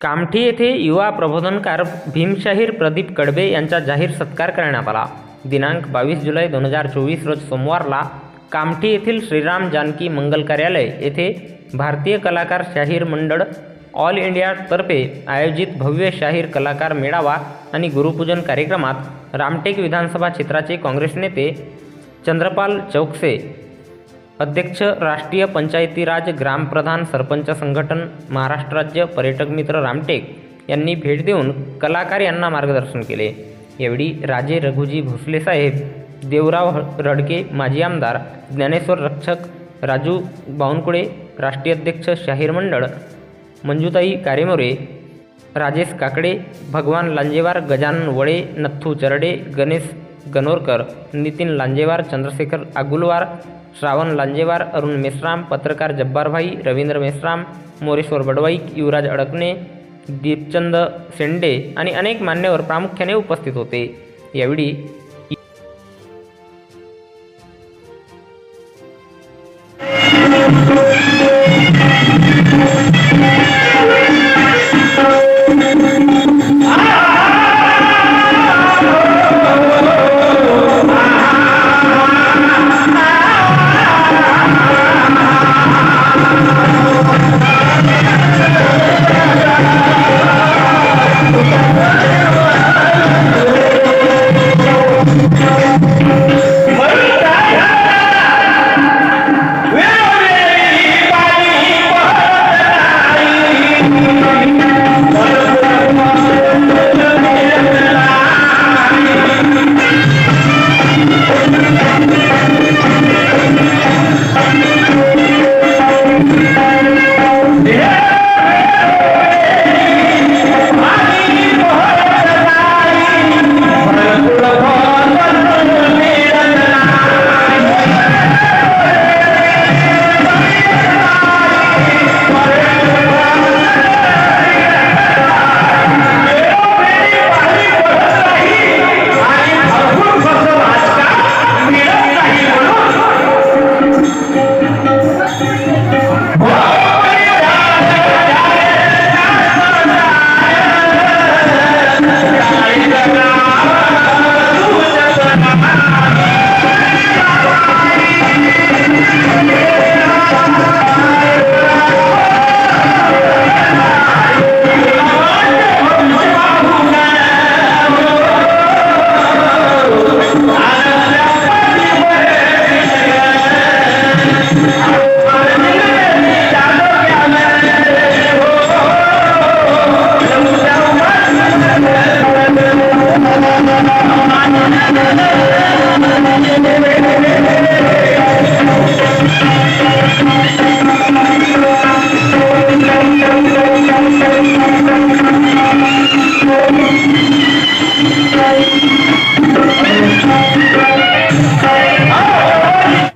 कामठी येथे युवा प्रबोधनकार भीमशाहीर प्रदीप कडबे यांचा जाहीर सत्कार करण्यात आला. दिनांक बावीस जुलै दोन हजार चोवीस रोज सोमवारला कामठी येथील श्रीराम जानकी मंगल कार्यालय येथे भारतीय कलाकार शाहीर मंडळ ऑल इंडियातर्फे आयोजित भव्य शाहीर कलाकार मेळावा आणि गुरुपूजन कार्यक्रमात रामटेक विधानसभा क्षेत्राचे काँग्रेस नेते चंद्रपाल चौकसे अध्यक्ष राष्ट्रीय पंचायती राज ग्रामप्रधान सरपंच संघटन महाराष्ट्र राज्य पर्यटक मित्र रामटेक यांनी भेट देऊन कलाकार यांना मार्गदर्शन केले. यावेळी राजे रघुजी भोसले साहेब देवराव रडके माजी आमदार ज्ञानेश्वर रक्षक राजू बावनकुळे राष्ट्रीय अध्यक्ष शाहीर मंडळ मंजुताई कारेमोरे राजेश काकडे भगवान लांजेवार गजानन वळे नथू चरडे गणेश गणोरकर नितीन लांजेवार चंद्रशेखर आगुलवार श्रावण लांजेवार अरुण मेश्राम पत्रकार जब्बारभाई रवींद्र मेश्राम मोरेश्वर बडवाईक युवराज अडकणे दीपचंद शेंडे आणि अनेक मान्यवर प्रामुख्याने उपस्थित होते. यावेळी